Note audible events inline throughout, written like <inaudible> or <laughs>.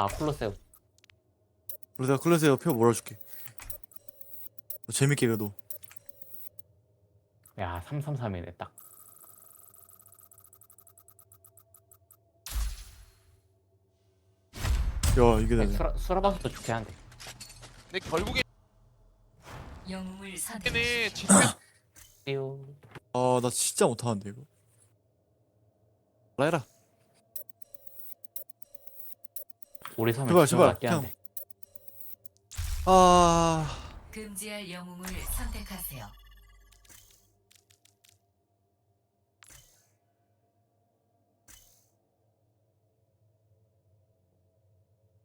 아 콜로세움. 그래서 내가 클래스에 표 몰아줄게. 어, 재밌게 그래도 야 333이네 딱. 야 이게 되네. 수라, 수라바스도 좋긴 한데 근데 결국에는 영웅을 선택. 진짜 <laughs> 아나 진짜 못하는데 이거. 라이라 우리 섬에 제발, 제발, 한데 아 금지할 영웅을 선택하세요.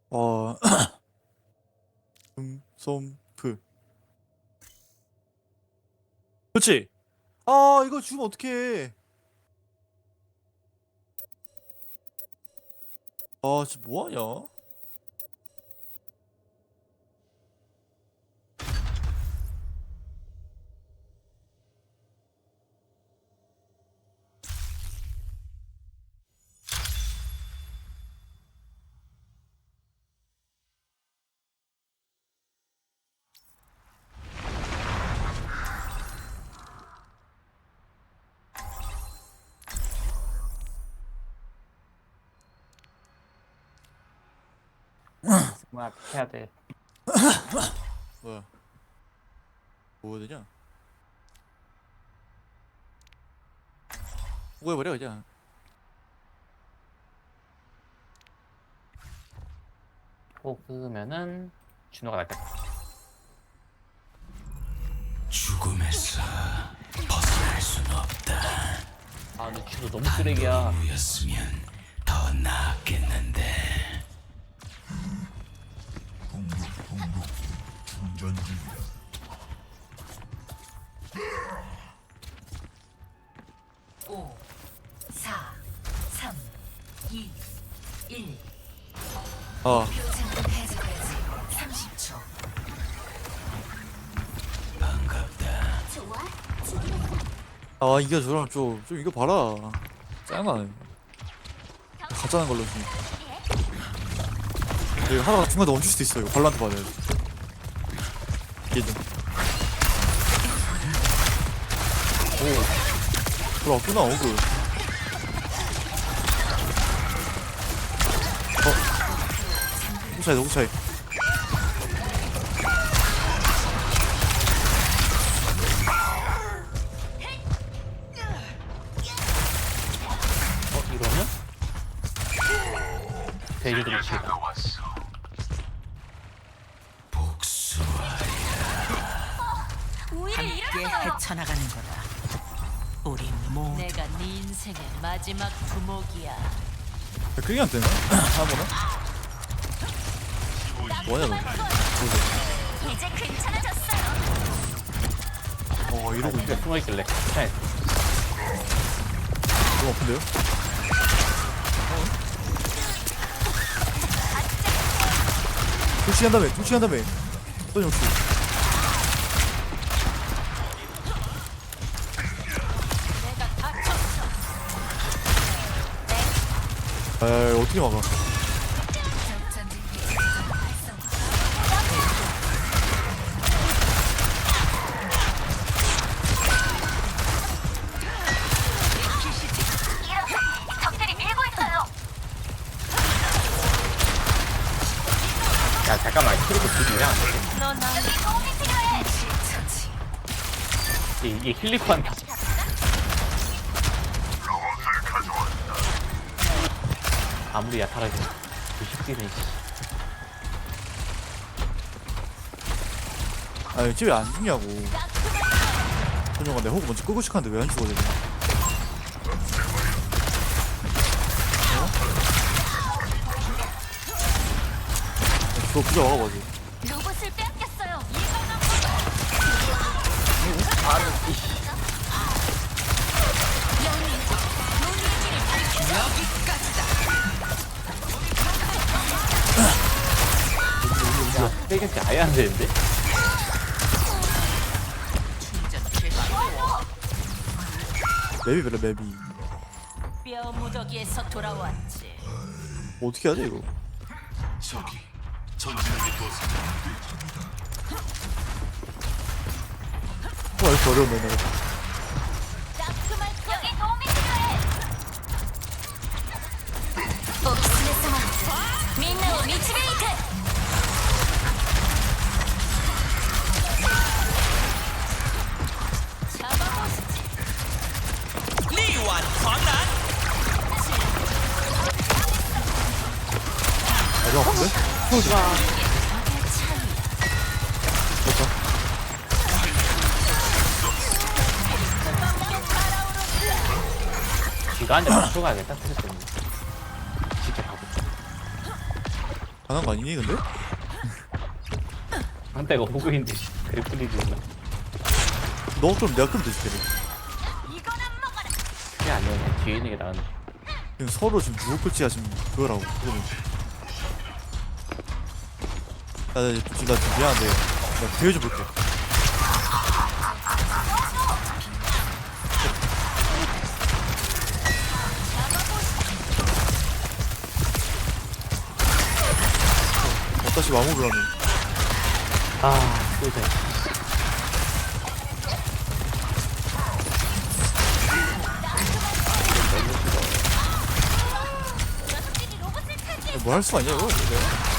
어, <coughs> 음, 솜프. 그렇지. 아, 이거 주면 어떡해. 아, 진짜 뭐 하냐? 뭐야 해야 돼 뭐야? 뭐 해야 되냐? 뭐 해버려, 그냥. 뽑으면은 준호가 낫겠다 죽음에서 벗어날 순 없다. 아 근데 준호 너무 쓰레기야 우였으면 더 나았겠는데. 이, 일. 아, 표창 해제까지 30초. 반갑다. 아, 이거 저랑 좀, 좀 이거 봐라. 짱나네. 가짜는 걸로 좀. 이거 하다가 중간에 멈출 수도 있어, 이거. 발란트 받아야 돼. 이게 좀. 오. 돌아왔구나, 어그. 차이, 호차이. 어 이러면 복수하리. 함께 헤쳐나가는 거다. 우리 모두 내가 네 인생의 마지막 두목이야. 야, 크게 안 되나? <clears throat> 하나보나? 뭐냐, 너. 이제 괜찮아졌어요. 어, 이러고 있네. 근데 숨어 있길래 괜찮아 너무 아픈데요? 돌치한 다음에, 돌치한 다음에. 또 역시. 에이, 어떻게 막아? 야 잠깐만 키로도 둘이야 너 나에게 도움이 필요해. 처치. 이, 이 힐리코한테 아무리 야타라도 씨. 아니, 쟤왜안 죽냐고. 선영아, 내 호구 먼저 끄고 시작하는데 왜 안 죽어, 쟤저 부자 와가지고. 로봇을 빼앗겼어요. 야 쓰레기한테 아예 안 되는데? 맵이 별로 맵이. 뼈 무더기에서 돌아왔지. 뭐 어떻게 해야 돼, 이거? 저기 와 이렇게 어려운 매너 세우지 마 됐다 기가 아니라 맞춰 가야겠다 그랬 때문에. 진짜 가고 가난 거 아니니 근데? 한때가 호구인데 그래 풀리지 너 그럼 내가 끄면 되지 먹어라. 그게 아니야 뒤에 있는 게 나은 지금 서로 지금 누구 끌지가 지금 그거라고 그거는 나, 나 지금 나 지금 미안한데 나 대회 좀 볼게. 어, 다시 마무리를 하네 아 차지해. 뭐할 수가 있냐 이거? 근데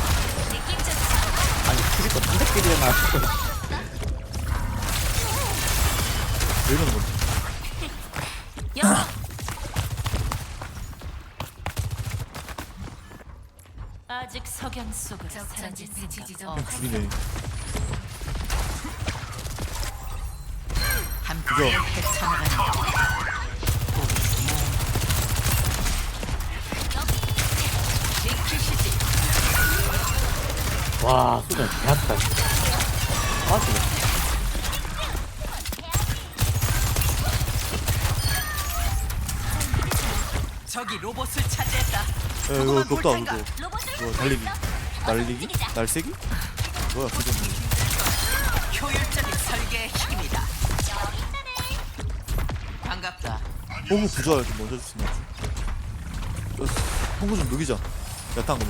tan대끼리나 왜 이러는 여기. 아직 석양 속으로 사라질 생각 없. 그냥 죽이네 함께 헤쳐나가는 와 쏘자 개아프다 아 진짜 저기 로봇을 차지했다. 야 이거 그거 없다 그거 로봇을 이거 달리기 날리기? 날쌔기? 뭐야 그게 뭐 효율적인 설계의 힘이다. 반갑다. 호구 부조화 좀 먼저 주시면 호구 좀 녹이자 야탄 거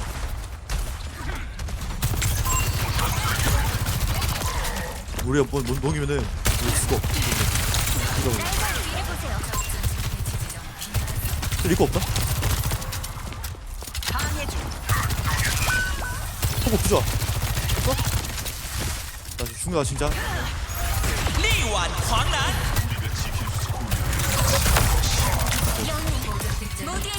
우리가 뭔, 뭔 농이면은 뭐 죽어. 죽어. 리코 없다? 터보 부자. 어? 나 죽는다 진짜. 모두의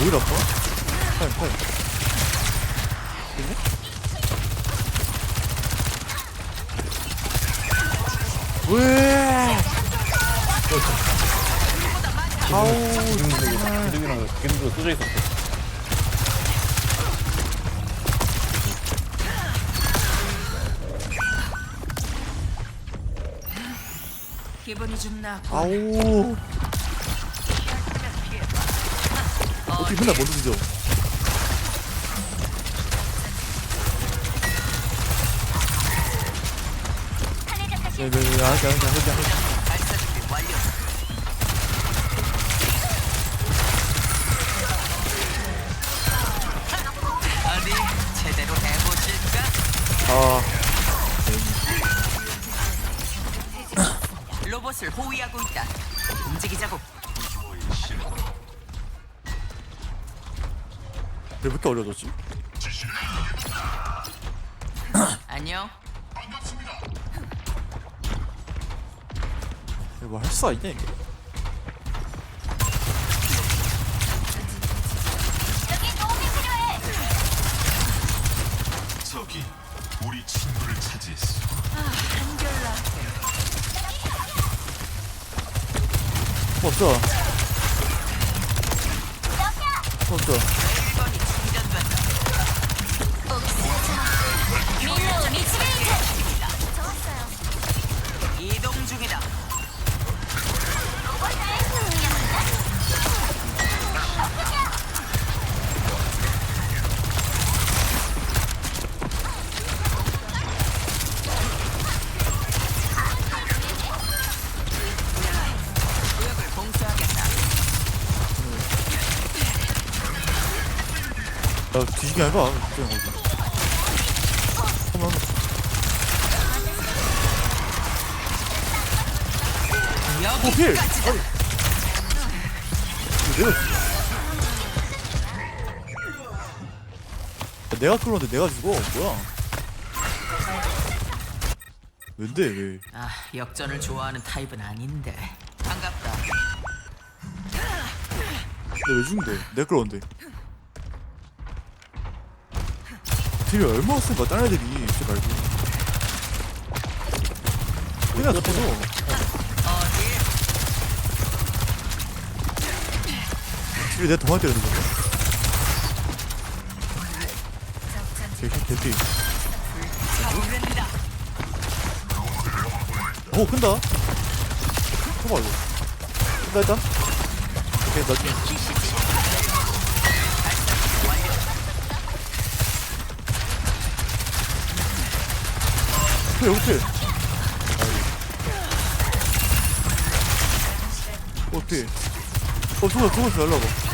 뭐 이리 아파? 타임 타임 됐네? 왜? 아우 기둥이랑 기둥도 쏘져 있었어 기분이 좀 나고. 아우 어떻게 맨날 먼저 뒤져 네네네. 어디 제대로 해보실까? 아 로봇을 호위하고 있다. 움직이자고. 왜 이렇게 어려워졌지? 안녕. 뭐할 수가 있냐 이게 여기 도움이 필요해. 저기 우리 친구를 차지했어. 뭐 없어 뭐 없어 야 뒤지게 해봐 그냥. 내가 야, 내가 끌었는데 내가 죽어. 뭐야? 왠데 왜? 아, 역전을 좋아하는 타입은 아닌데. 반갑다. 근데 왜 죽는데? 내가 끌었는데 팀이 얼마나 쓴 거야 다른 애들이 진짜 말고 그냥 어디? 집에 내 동안 때리는 건가? 개피 잡는다. 오 큰다 봐봐 이거 큰다 일단 오케이 나 지금 그래 어떻게 어떻게 어 죽었어 죽었어 날라봐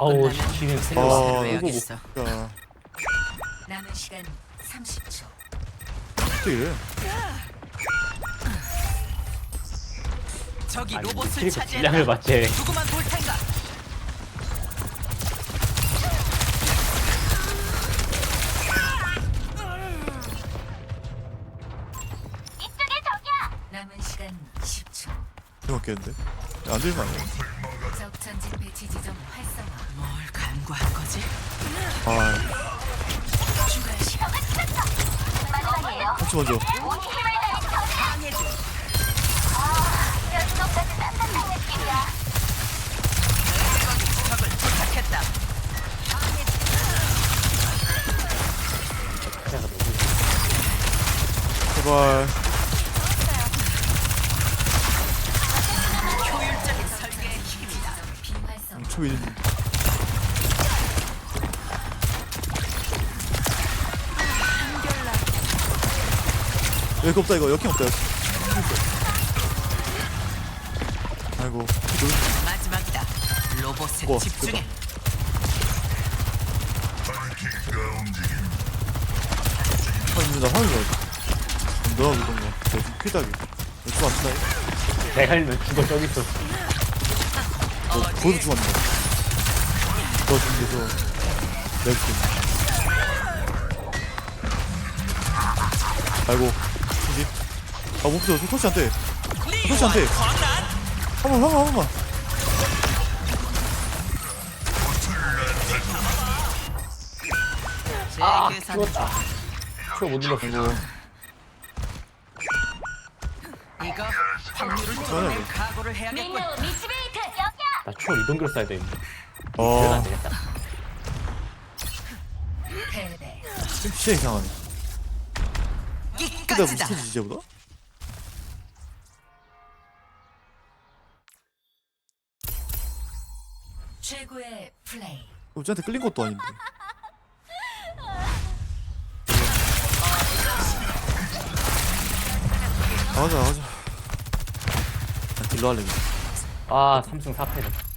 아우 끝나면 새로 아 이거 해야겠어. 못야 남은 시간 30초. 어떻게 이래 저기 아니 로봇을 트리플 차지했다. 질량을 맞지 누구만 볼 텐가? 남은 시간 10초. 생각했는데 안 들리면 안 돼 제발 효율적인 설계의 힘이다. 비활성. 초이 여기 없다 이거. 역행 없다 역행. 아이고. 마지막이다. 로봇에 우와, 집중해. 화면이 나 너가 그던가 내가 퀴다기 이거 안 쓰나 내가 알면 죽어 저기 있어. 너 그것도 죽었는데 너 준비해서 내가 줄게 아이고 뭐지 아 목표 토시한테 토시한테 한번 한번 한번 제 계산 죽었다. 추워 못 눌렀어 이거 확률을 뚫어낼 각오를 해야겠군. 민나오 미치베이트 여기야. 나 추워 이동기로 써야 되는데. 어. 안 되겠다. 패배. 진짜 이상하네 근데 이까지다. 무슨 이제보다? 최고의 플레이. 어 쟤한테 끌린 것도 아닌데 가자 가자 나 딜러 할래 그냥. 아 삼승 4패네